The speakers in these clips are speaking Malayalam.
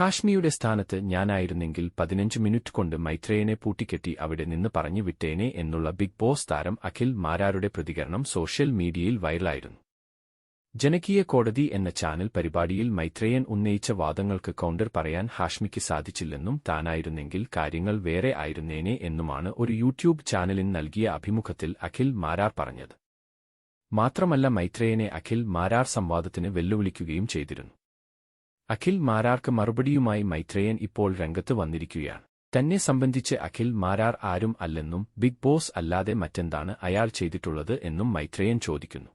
ഹാഷ്മിയുടെ സ്ഥാനത്ത് ഞാനായിരുന്നെങ്കിൽ പതിനഞ്ച് മിനിറ്റ് കൊണ്ട് മൈത്രേയനെ പൂട്ടിക്കെട്ടി അവിടെ നിന്ന് പറഞ്ഞു വിട്ടേനെ എന്നുള്ള ബിഗ് ബോസ് താരം അഖിൽ മാരാരുടെ പ്രതികരണം സോഷ്യൽ മീഡിയയിൽ വൈറലായിരുന്നു. ജനകീയ കോടതി എന്ന ചാനൽ പരിപാടിയിൽ മൈത്രേയൻ ഉന്നയിച്ച വാദങ്ങൾക്ക് കൗണ്ടർ പറയാൻ ഹാഷ്മിക്ക് സാധിച്ചില്ലെന്നും താനായിരുന്നെങ്കിൽ കാര്യങ്ങൾ വേറെ ആയിരുന്നേനെ എന്നുമാണ് ഒരു യൂട്യൂബ് ചാനലിന് നൽകിയ അഭിമുഖത്തിൽ അഖിൽ മാരാർ പറഞ്ഞത്. മാത്രമല്ല മൈത്രേയനെ അഖിൽ മാരാർ സംവാദത്തിന് വെല്ലുവിളിക്കുകയും ചെയ്തിരുന്നു. അഖിൽ മാരാർക്ക് മറുപടിയുമായി മൈത്രേയൻ ഇപ്പോൾ രംഗത്ത് വന്നിരിക്കുകയാണ്. തന്നെ സംബന്ധിച്ച് അഖിൽ മാരാർ ആരും അല്ലെന്നും ബിഗ് ബോസ് അല്ലാതെ മറ്റെന്താണ് അയാൾ ചെയ്തിട്ടുള്ളത് എന്നും മൈത്രേയൻ ചോദിക്കുന്നു.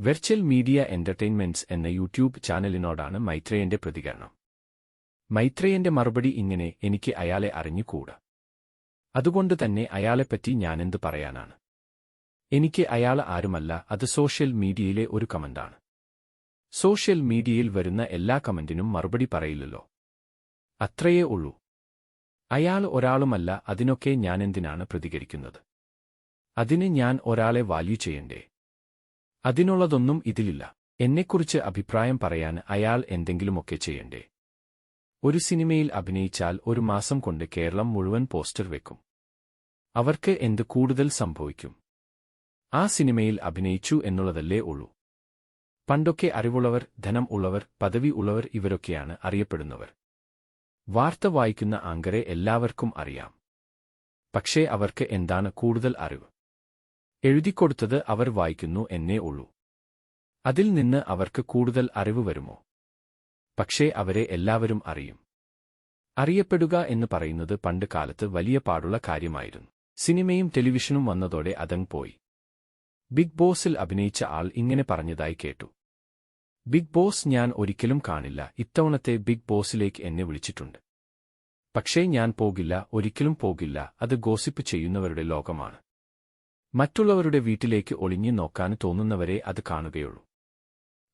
വെർച്വൽ മീഡിയ എന്റർടൈൻമെന്റ്സ് എന്ന യൂട്യൂബ് ചാനലിനോടാണ് മൈത്രേയന്റെ പ്രതികരണം. മൈത്രേയന്റെ മറുപടി ഇങ്ങനെ എനിക്ക് അയാളെ അറിഞ്ഞുകൂടാ. അതുകൊണ്ട് തന്നെ അയാളെപ്പറ്റി ഞാനെന്ത് പറയാനാണ്? എനിക്ക് അയാൾ ആരുമല്ല അത് സോഷ്യൽ മീഡിയയിലെ ഒരു കമന്റാണ്. സോഷ്യൽ മീഡിയയിൽ വരുന്ന എല്ലാ കമന്റിനും മറുപടി പറയില്ലല്ലോ. അത്രയേ ഉള്ളൂ. അയാൾ ഒരാളുമല്ല അതിനൊക്കെ ഞാനെന്തിനാണ് പ്രതികരിക്കുന്നത്? അതിന് ഞാൻ ഒരാളെ വാല്യൂ ചെയ്യണ്ടേ? അതിനുള്ളതൊന്നും ഇതിലില്ല. എന്നെക്കുറിച്ച് അഭിപ്രായം പറയാൻ അയാൾ എന്തെങ്കിലുമൊക്കെ ചെയ്യണ്ടേ? ഒരു സിനിമയിൽ അഭിനയിച്ചാൽ ഒരു മാസം കൊണ്ട് കേരളം മുഴുവൻ പോസ്റ്റർ വെക്കും. അവർക്ക് എന്ത് കൂടുതൽ സംഭവിക്കും? ആ സിനിമയിൽ അഭിനയിച്ചു എന്നുള്ളതല്ലേ ഉള്ളൂ. പണ്ടൊക്കെ അറിവുള്ളവർ ധനം ഉള്ളവർ പദവി ഉള്ളവർ ഇവരൊക്കെയാണ് അറിയപ്പെടുന്നവർ. വാർത്ത വായിക്കുന്ന ആങ്കറെ എല്ലാവർക്കും അറിയാം. പക്ഷേ അവർക്ക് എന്താണ് കൂടുതൽ അറിവ്? എഴുതിക്കൊടുത്തത് അവർ വായിക്കുന്നു എന്നേ ഉള്ളൂ. അതിൽ നിന്ന് അവർക്ക് കൂടുതൽ അറിവ് വരുമോ? പക്ഷേ അവരെ എല്ലാവരും അറിയും. അറിയപ്പെടുക എന്ന് പറയുന്നത് പണ്ട് കാലത്ത് വലിയ പാടുള്ള കാര്യമായിരുന്നു. സിനിമയും ടെലിവിഷനും വന്നതോടെ അതങ് പോയി. ബിഗ് ബോസിൽ അഭിനയിച്ച ആൾ ഇങ്ങനെ പറഞ്ഞതായി കേട്ടു. ബിഗ് ബോസ് ഞാൻ ഒരിക്കലും കാണില്ല. ഇത്തവണത്തെ ബിഗ് ബോസിലേക്ക് എന്നെ വിളിച്ചിട്ടുണ്ട്. പക്ഷേ ഞാൻ പോകില്ല. ഒരിക്കലും പോകില്ല. അത് ഗോസിപ്പ് ചെയ്യുന്നവരുടെ ലോകമാണ്. മറ്റുള്ളവരുടെ വീട്ടിലേക്ക് ഒളിഞ്ഞു നോക്കാൻ തോന്നുന്നവരെ അത് കാണുകയുള്ളൂ.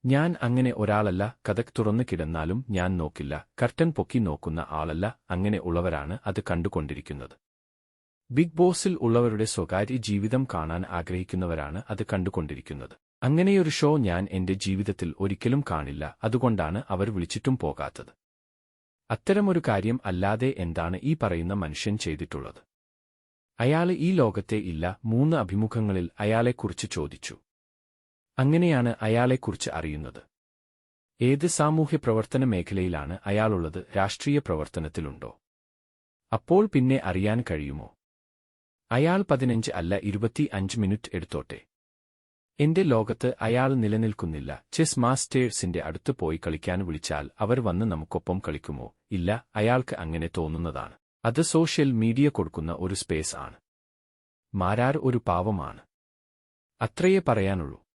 ഞാൻ അങ്ങനെ ഒരാളല്ല. കഥക് തുറന്നു കിടന്നാലും ഞാൻ നോക്കില്ല. കർട്ടൻ പൊക്കി നോക്കുന്ന ആളല്ല. അങ്ങനെ ഉള്ളവരാണ് അത് കണ്ടുകൊണ്ടിരിക്കുന്നത്. ബിഗ് ബോസിൽ ഉള്ളവരുടെ സ്വകാര്യ ജീവിതം കാണാൻ ആഗ്രഹിക്കുന്നവരാണ് അത് കണ്ടുകൊണ്ടിരിക്കുന്നത്. അങ്ങനെയൊരു ഷോ ഞാൻ എന്റെ ജീവിതത്തിൽ ഒരിക്കലും കാണില്ല അതുകൊണ്ടാണ് അവർ വിളിച്ചിട്ടും പോകാത്തത്. അത്തരമൊരു കാര്യം അല്ലാതെ എന്താണ് ഈ പറയുന്ന മനുഷ്യൻ ചെയ്തിട്ടുള്ളത്? അയാൾ ഈ ലോകത്തെ ഇല്ല മൂന്ന് അഭിമുഖങ്ങളിൽ അയാളെക്കുറിച്ച് ചോദിച്ചു. അങ്ങനെയാണ് അയാളെക്കുറിച്ച് അറിയുന്നത്. ഏത് സാമൂഹ്യ പ്രവർത്തന മേഖലയിലാണ് അയാളുള്ളത് രാഷ്ട്രീയ പ്രവർത്തനത്തിലുണ്ടോ? അപ്പോൾ പിന്നെ അറിയാൻ കഴിയുമോ? അയാൾ പതിനഞ്ച് അല്ല ഇരുപത്തി അഞ്ച് മിനിറ്റ് എടുത്തോട്ടെ. എന്റെ ലോകത്ത് അയാൾ നിലനിൽക്കുന്നില്ല. ചെസ് മാസ്റ്റേഴ്സിന്റെ അടുത്ത് പോയി കളിക്കാൻ വിളിച്ചാൽ അവർ വന്ന് നമുക്കൊപ്പം കളിക്കുമോ? ഇല്ല അയാൾക്ക് അങ്ങനെ തോന്നുന്നതാണ്. അത് സോഷ്യൽ മീഡിയ കൊടുക്കുന്ന ഒരു സ്പേസ് ആണ്. മാരാർ ഒരു പാവമാണ്. അത്രയേ പറയാനുള്ളൂ.